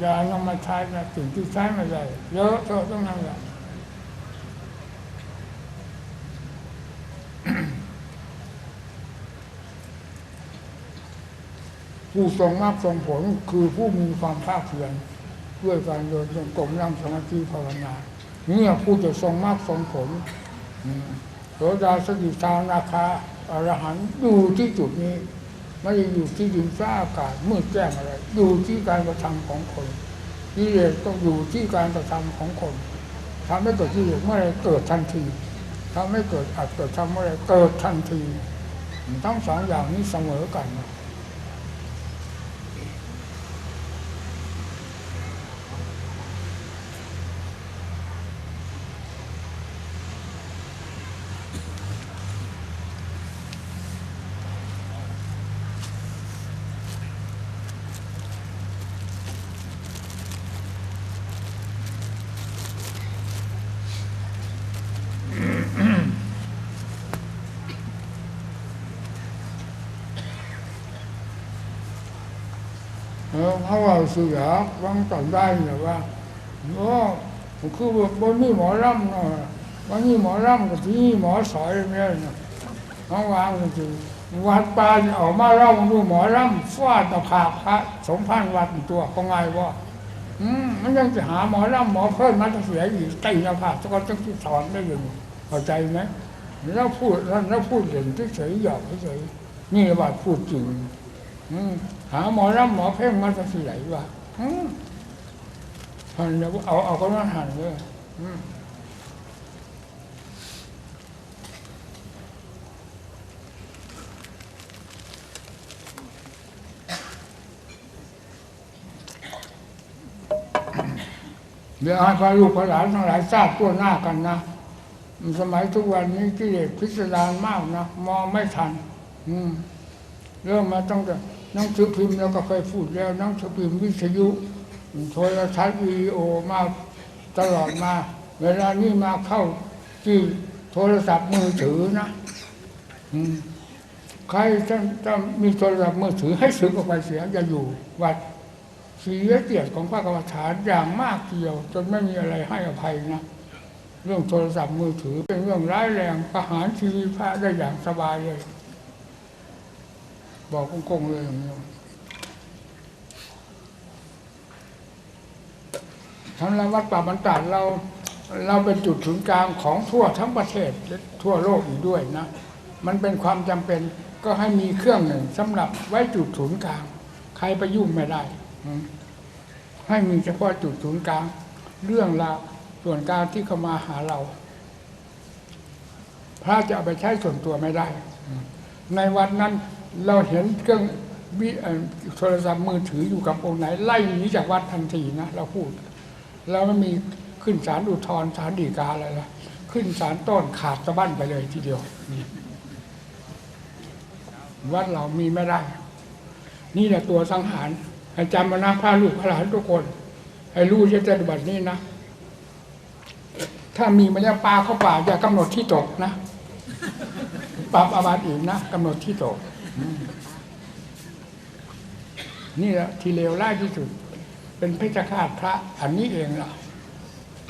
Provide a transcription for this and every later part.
อย่ายังมาใช้นะสิ่งที่ใช้ไม่ได้เยอะเยอะต้องนั้นแหละผู้ทรงมากทรงผลคือผู้มีความภาคเพียรด้วยการเดินจงกรมนั่งสมาธิภาวนาเนี่ยผู้จะทรงมากทรงผลโสดาสกิทานาคาอรหันต์อยู่ที่จุดนี้ ไม่ได้อยู่ที่ดินฟ้าอากาศมืดแจ้งอะไร อยู่ที่การกระทำของคนกิเลสต้องอยู่ที่การกระทำของคนทำให้เกิดกิเลสเมื่อไรเกิดทันทีทำให้เกิดอัตเกิดทำเมื่อไรเกิดทันที ทั้งสองอย่างนี้เสมอกันนะ เออเขาว่าเสือวางต่อได้เนี่ยว่าโอ้คือบนนี้หมอรำเนาะวันนี้หมอรำกับที่นี่หมอสอยเนี่ยนะเขาวางจริงวัดปาเนี่ยออกมาเล่าดูหมอรำฟาดตะผาพระสมพันวัดตัวก็ไงวะอืมมันยังจะหาหมอรำหมอเพิ่มมาจะเสียอีกตีน้าผากจะก็ต้องที่สอนได้ยังเข้าใจไหมแล้วพูดแล้วพูดเด่นเฉยหยอกเฉยนี่ว่าพูดจริง อืม หาหมอรับหมอเพ่งมาจากที่ไหนวะหันแล้วเอาเอาก็มาหันเลยเดี๋ยวให้พระลูกพระหลานทั้งหลายทราบตัวหน้ากันนะสมัยทุกวันนี้กิเลสพิสดารมากนะมองไม่ทัน อืมเริ่มมาตั้งแต่ นังสือพิมพ์เราก็เคยพูดแล้วนังสือพิมพ์วิทยุโทรทัศน์วีดีโอมาตลอดมา เวลานี้มาเข้าที่โทรศัพท์มือถือนะใครจะจะมีโทรศัพท์มือถือให้สึกออกไปเสียอย่าอยู่วัดเสียเกียรติของพระกรรมฐานอย่างมากเดียว จนไม่มีอะไรให้อภัยนะเรื่องโทรศัพท์มือถือเป็นเรื่องร้ายแรงประหารชีวิตพระได้อย่างสบายเลย บอกกงๆเลยอย่างนี้ทั้งเราวัดป่าบรรดาเรา เราเป็นจุดศูนย์กลางของทั่วทั้งประเทศและทั่วโลกอีกด้วยนะ มันเป็นความจำเป็นก็ให้มีเครื่องหนึ่งสำหรับไว้จุดศูนย์กลาง ใครไปยุ่งไม่ได้ ให้มีเฉพาะจุดศูนย์กลาง เรื่องราวส่วนกลางที่เข้ามาหาเรา พระจะเอาไปใช้ส่วนตัวไม่ได้ ในวันนั้น เราเห็นเครื่องวิโทรศัพท์มือถืออยู่กับองค์ไหน ไล่หนีจากวัดทันทีนะเราพูดเราไม่มีขึ้นศาลอุทธรศาลฎีกาอะไรละขึ้นศาลต้นขาดสะบั้นไปเลยทีเดียวนี่วัดเรามีไม่ได้ นี่แหละตัวสังหารให้จำมานะพระลูกพระหลานทุกคนให้รู้ใช้ปฏิบัตินี้นะ ถ้ามีมันจะปลาเข้าป่าอย่ากำหนดที่ตกนะปรับอาบัติอีกนะกำหนดที่ตก นี่แหละที่เลวร้ายที่สุด เป็นเพชฌฆาตพระอันนี้เองล่ะ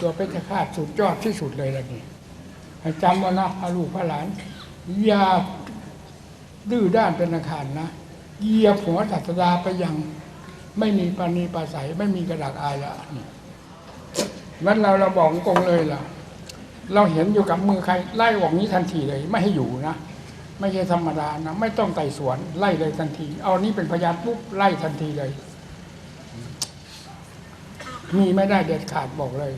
ตัวเพชฌฆาตสุดยอดที่สุดเลยล่ะนี่จำไว้นะพระลูกพระหลานอย่าดื้อด้านเป็นอาคารนะเหยียบหัวศาสดาไปยังไม่มีปานีปาศัยไม่มีกระดากอายละนี่วันเราเราบอกกงเลยล่ะ เราเห็นอยู่กับมือใครไล่ออกนี้ทันทีเลย ไม่ให้อยู่นะ ไม่ใช่ธรรมดานะไม่ต้องไต่สวนไล่เลยทันที เอานี้เป็นพยานปุ๊บไล่ทันทีเลย มีไม่ได้เด็ดขาดบอกเลย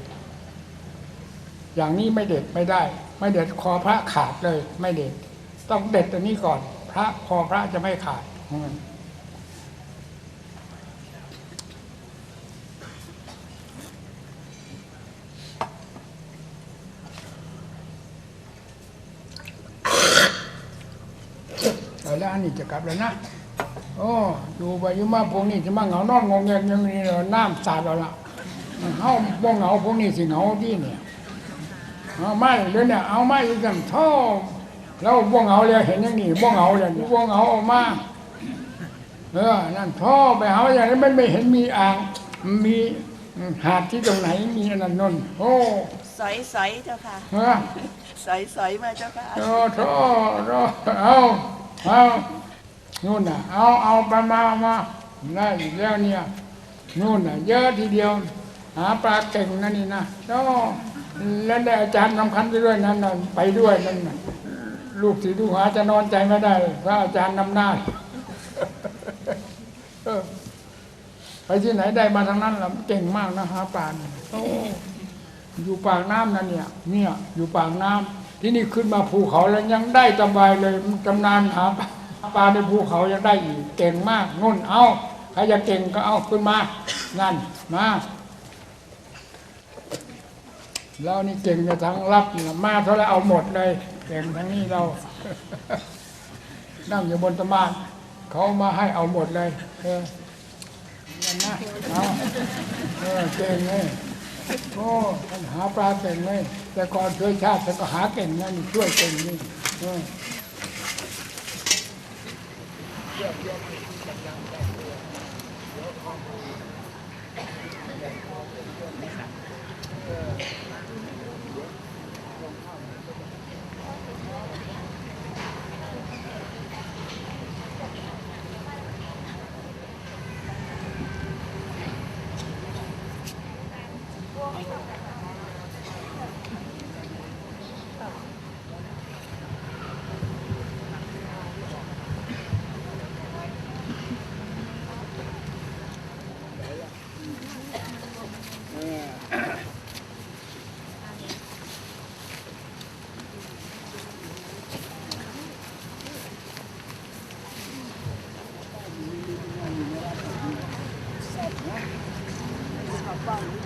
อย่างนี้ไม่เด็ดไม่ได้ ไม่เด็ดคอพระขาดเลย ไม่เด็ด ต้องเด็ดตัวนี้ก่อน พระคอพระจะไม่ขาดของมันเอา แล้วอันนี้จะกลับแล้วนะโอ้ดูไปยุ่มาพวกนี้จะมาเหงานอนงงเงงอย่างนี้เน้ำสาดเอาละเฮาบ่เหงาพวกนี้สิเหงาที่เนี่ยเอาไม่เลยเนี่ยเอาไม่อีกกันท่อแล้วบ่เหงาเลยเห็นอย่างนี้บ่เหงาเลยบ่เหงาออกมาเออนั่นท่อไปหาอย่างนี้มันไม่เห็นมีอ่างมีหาดที่ตรงไหนมีอันนั้นนนโอ้สอยสอยเจ้าค่ะเฮ้อสอยสอยมาเจ้าค่ะโอ้โธ่โธ่เอา เอานู่นน่ะเอาเอาไปมามาได้อีกแล้วเนี่ยนู่นน่ะ เยอะทีเดียว หาปลาเก่งนั่นนี่นะโอ้แล้วได้อาจารย์สำคัญไปด้วยนั่นน่ะไปด้วยนั่นน่ะลูกศิษย์ลูกหาจะนอนใจไม่ได้พระอาจารย์นำหน้าไปที่ไหนได้มาทางนั้นล่ะเก่งมากนะหาปลาเนี่ยโอ้อยู่ปากน้ำนั่นเนี่ย เนี่ย อยู่ปากน้ำ ที่นี่ขึ้นมาภูเขาแล้วยังได้สบายเลยตำนานหาปลาในภูเขายังได้อีกเก่งมากนุ่นเอาใครจะเก่งก็เอาขึ้นมานั่นมาเรานี่เก่งในทางรับมาเท่าไรเอาหมดเลย เก่งทั้งนี้เรา นั่งอยู่บนตะมานเขามาให้เอาหมดเลย เออนั่นนะเอาเออเก่งเลย โอ้ท่านหาปลาเก่งเลยแต่ก่อนช่วยชาติท่านก็หาเก่งนั่นช่วยเก่งนี่เออ เ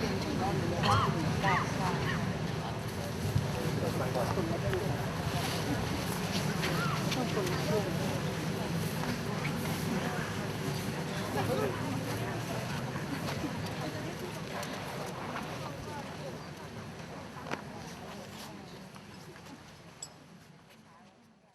Thank you.